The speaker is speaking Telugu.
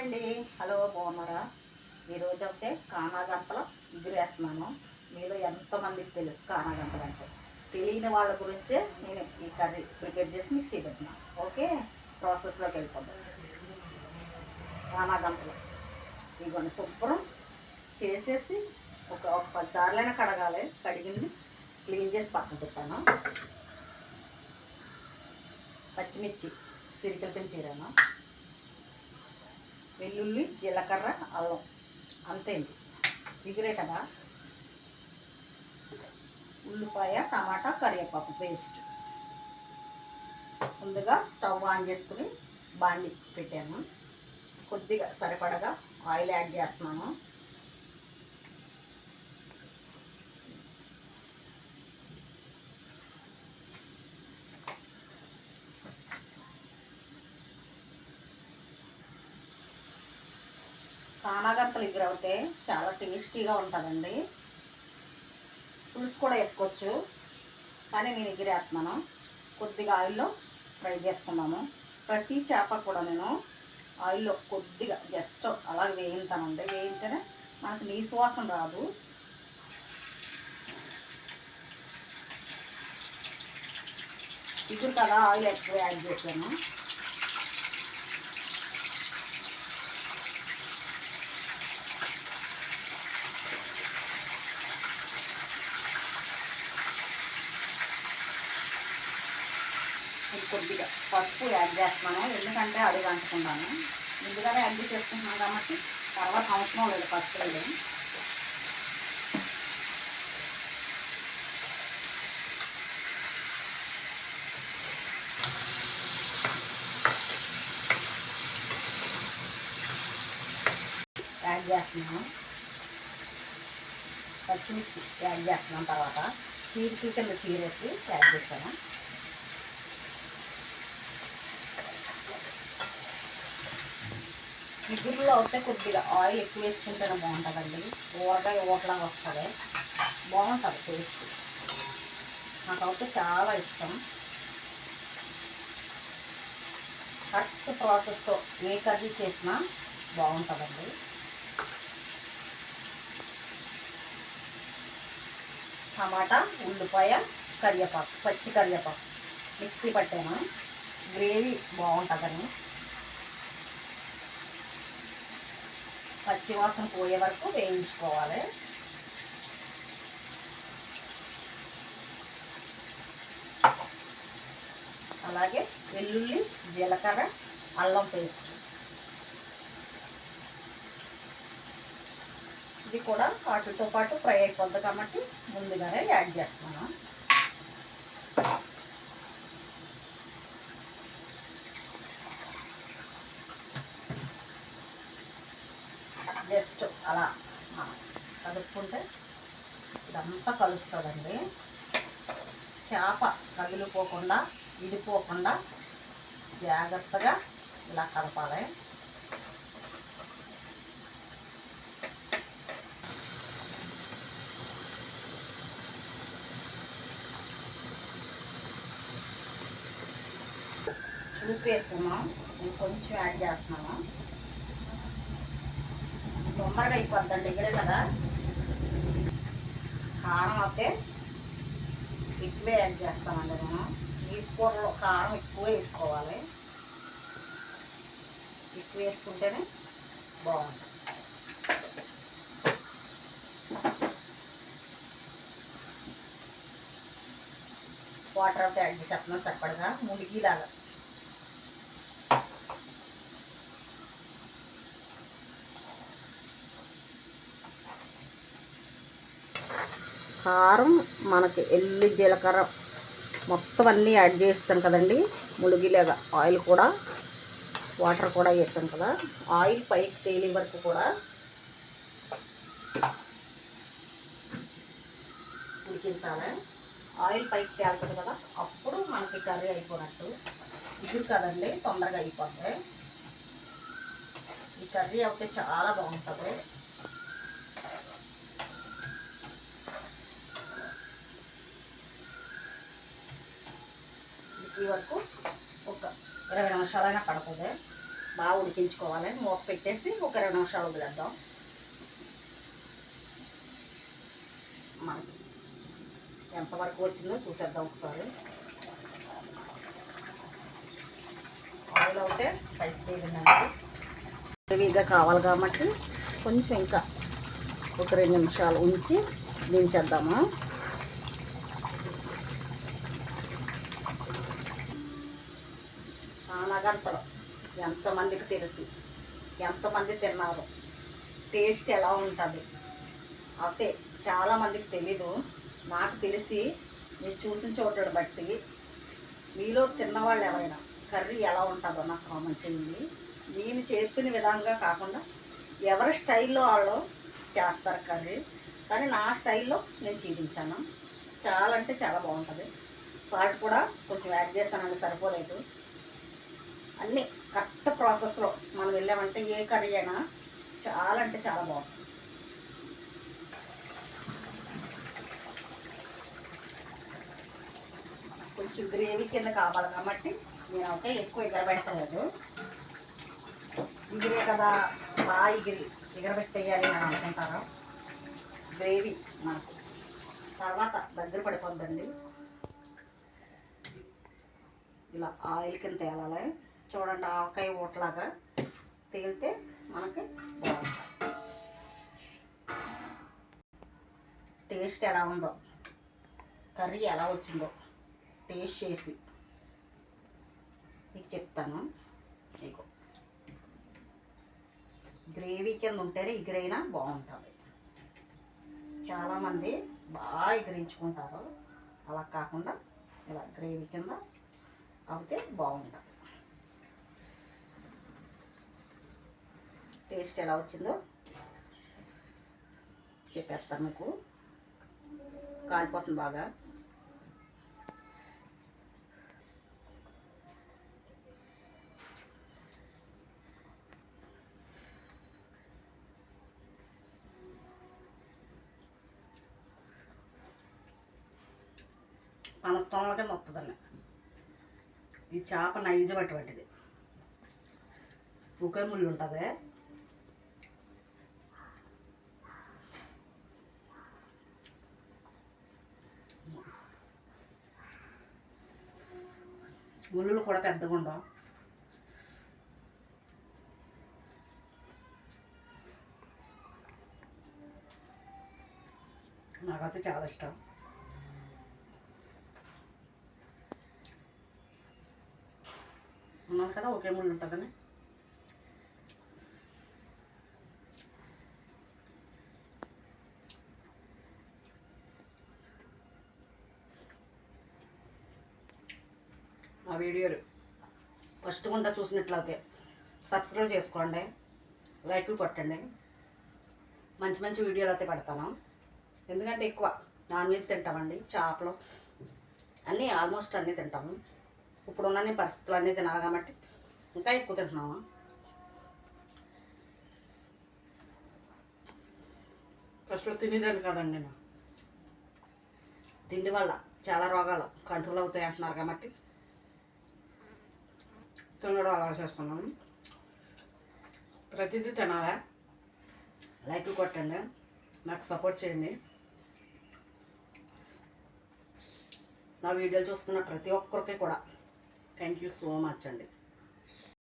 అండి. హలో బాగున్నారా? ఈరోజు అయితే కానాగంటలు ఎగురేస్తున్నాను మీలో ఎంతమందికి తెలుసు కానాగంటలు అంటే? తెలియని వాళ్ళ గురించే నేను ఈ కర్రీ ప్రిపేర్ చేసి మీకు చూపెడుతున్నాను ఓకే? ప్రాసెస్లోకి వెళ్ళిపోతాం కానాగంటలు. ఇవన్నీ శుభ్రం చేసేసి ఒక ఒక పది కడగాలి. కడిగింది. క్లీన్ చేసి పక్కన పెట్టాను పచ్చిమిర్చి సిరికలతో చీరాను? వెల్లుల్లి జీలకర్ర అల్లం. అంతే దిగురే కదా? ఉల్లిపాయ టమాటా కరివేపాకు పేస్ట్. ముందుగా స్టవ్ ఆన్ చేసుకుని బాండి పెట్టాను. కొద్దిగా సరిపడగా ఆయిల్ యాడ్ చేస్తున్నాను. కానాగంతలు ఎగురవుతే చాలా టేస్టీగా ఉంటుందండి. పులుసు కూడా వేసుకోవచ్చు. కానీ నేను ఎగిరేస్తున్నాను. కొద్దిగా ఆయిల్లో ఫ్రై చేసుకున్నాము ప్రతి చేప కూడా నేను ఆయిల్లో కొద్దిగా జస్ట్ అలా వేయింతానండి వేయింతేనే మనకు నీసు వాసన రాదు. ఇప్పుడు కదా ఆయిల్ ఎక్కువ యాడ్ చేశాను. కొద్దిగా పసుపు యాడ్ చేస్తున్నాను. ఎందుకంటే అడుగు అంటుకున్నాను ముందుగానే యాడ్ చేసుకుంటున్నాను కాబట్టి తర్వాత అవసరం లేదు పసుపు వేయడం. యాడ్ చేస్తున్నాను. పచ్చిమిర్చి యాడ్ చేస్తున్నాం తర్వాత. చీర కింద చీరేసి యాడ్ చేస్తాను. ఇగురులో అయితే కొద్దిగా ఆయిల్ ఎక్కువ వేసుకుంటేనే బాగుంటుందండి. ఊరగాయ ఊటలాగా వస్తుంది. బాగుంటుంది టేస్ట్. నాకైతే చాలా ఇష్టం. కరెక్ట్ ప్రాసెస్తో ఏ కర్రీ చేసినా బాగుంటుందండి. టమాటా ఉల్లిపాయ కరివేపాకు పచ్చి కరివేపాకు. మిక్సీ పట్టాను? గ్రేవీ బాగుంటుందని. పచ్చివాసన పోయే వరకు వేయించుకోవాలి. అలాగే వెల్లుల్లి జీలకర్ర అల్లం పేస్ట్. ఇది కూడా వాటితో పాటు ఫ్రై అయిపోద్ది కాబట్టి ముందుగానే యాడ్ చేస్తున్నాను. జస్ట్ అలా మనం కలుపుకుంటే ఇదంతా కలుస్తుందండి. చేప కదిలిపోకుండా విడిపోకుండా జాగ్రత్తగా ఇలా కలపాలి. చూసి వేసుకున్నాం నేను కొంచెం యాడ్ చేస్తున్నాము తొందరగా అయిపోద్దండి ఇక్కడే కదా. కారం అయితే ఎక్కువే యాడ్ చేస్తామండి నేను ఈ కూరలో కారం ఎక్కువ వేసుకోవాలి. ఎక్కువ వేసుకుంటేనే బాగుంటుంది. వాటర్ అయితే యాడ్ చేసేస్తున్నాం సరిపడగా ముడిగిలాగా కారం మనకి ఎల్లి జీలకర్ర మొత్తం అన్నీ యాడ్ చేస్తాం కదండి. ములిగిలాగా ఆయిల్ కూడా వాటర్ కూడా వేస్తాం కదా. ఆయిల్ పైకి తేలి వరకు కూడా ఉడికించాలి. ఆయిల్ పైకి తేలుతుంది కదా అప్పుడు మనకి కర్రీ అయిపోయినట్టు ఇది కదండి తొందరగా అయిపోతుంది ఈ కర్రీ అయితే చాలా బాగుంటుంది. ఈ వరకు ఒక ఇరవై నిమిషాలైనా పడుతుంది. బాగా ఉడికించుకోవాలి. మూత పెట్టేసి ఒక రెండు నిమిషాలు వదిలేద్దాం. మనకి ఎంతవరకు వచ్చిందో చూసేద్దాం ఒకసారి. ఆయిల్ అవుతే పైకి తేలిందండి కావాలి కాబట్టి కొంచెం ఇంకా ఒక రెండు నిమిషాలు ఉంచి దించేద్దాము? అనగంతలో ఎంతమందికి తెలుసు? ఎంతమంది తిన్నారు? టేస్ట్ ఎలా ఉంటుంది? అయితే చాలామందికి తెలీదు. నాకు తెలిసి మీరు చూసిన చోటను బట్టి మీలో తిన్నవాళ్ళు ఎవరైనా కర్రీ ఎలా ఉంటుందో నాకు కామెంట్ చేయండి. నేను చెప్పిన విధంగా కాకుండా ఎవరి స్టైల్లో వాళ్ళు చేస్తారు కర్రీ కానీ నా స్టైల్లో నేను చూపించాను. చాలా అంటే చాలా బాగుంటుంది. సాల్ట్ కూడా కొంచెం యాడ్ చేస్తానండి సరిపోలేదు. అన్నీ కరెక్ట్ ప్రాసెస్లో మనం వెళ్ళామంటే ఏ కర్రీ అయినా చాలా అంటే చాలా బాగుంటుంది. కొంచెం గ్రేవీ కింద కావాలి కాబట్టి నేనైతే ఎక్కువ ఎగరబెట్టలేదు. ఇగిరే కదా బాగా ఎగిరి ఎగరబెట్టేయాలి అని అనుకుంటారు? గ్రేవీ మనకు. తర్వాత దగ్గర పడిపోద్దండి. ఇలా ఆయిల్ కింద తేలాలి. చూడండి ఆవకాయ ఊటలాగా తేలితే మనకి బాగుంటుంది. టేస్ట్ ఎలా ఉందో కర్రీ ఎలా వచ్చిందో టేస్ట్ చేసి మీకు చెప్తాను. మీకు గ్రేవీ కింద ఉంటేనే ఎగిరైనా బాగుంటుంది. చాలామంది బాగా ఎగిరించుకుంటారు అలా కాకుండా ఇలా గ్రేవీ కింద అవుతే బాగుంటుంది. టేస్ట్ ఎలా వచ్చిందో చెప్పేస్తాను మీకు. కాలిపోతుంది బాగా. మన స్టోన్ కింద ఈ చేప నైజం అటువంటిది. ఉకే ముళ్ళు ఉంటుంది. గుళ్ళు కూడా పెద్దగా ఉండవు. నాకైతే చాలా ఇష్టం. ఉన్నాను కదా ఒకే ముళ్ళు ఉంటుందని. వీడియోలు. ఫస్ట్ గుండా చూసినట్లయితే సబ్స్క్రైబ్ చేసుకోండి లైక్లు కొట్టండి. మంచి మంచి వీడియోలు అయితే పెడతాను. ఎందుకంటే ఎక్కువ నాన్ వెజ్ తింటామండి చేపలు అన్నీ ఆల్మోస్ట్ అన్నీ తింటాము. ఇప్పుడున్న పరిస్థితులు అన్నీ తినాలి కాబట్టి ఇంకా ఎక్కువ తింటున్నాము. ఫస్ట్లో తినేదాన్ని కదండి నేను. తిండి వల్ల చాలా రోగాలు కంట్రోల్ అవుతాయి అంటున్నారు కాబట్టి తినడం అలా చేస్తున్నాను. ప్రతిదీ తినాలా? లైక్ కొట్టండి. నాకు సపోర్ట్ చేయండి. నా వీడియోలు చూస్తున్న ప్రతి ఒక్కరికి కూడా. థ్యాంక్ యూ సో మచ్ అండి.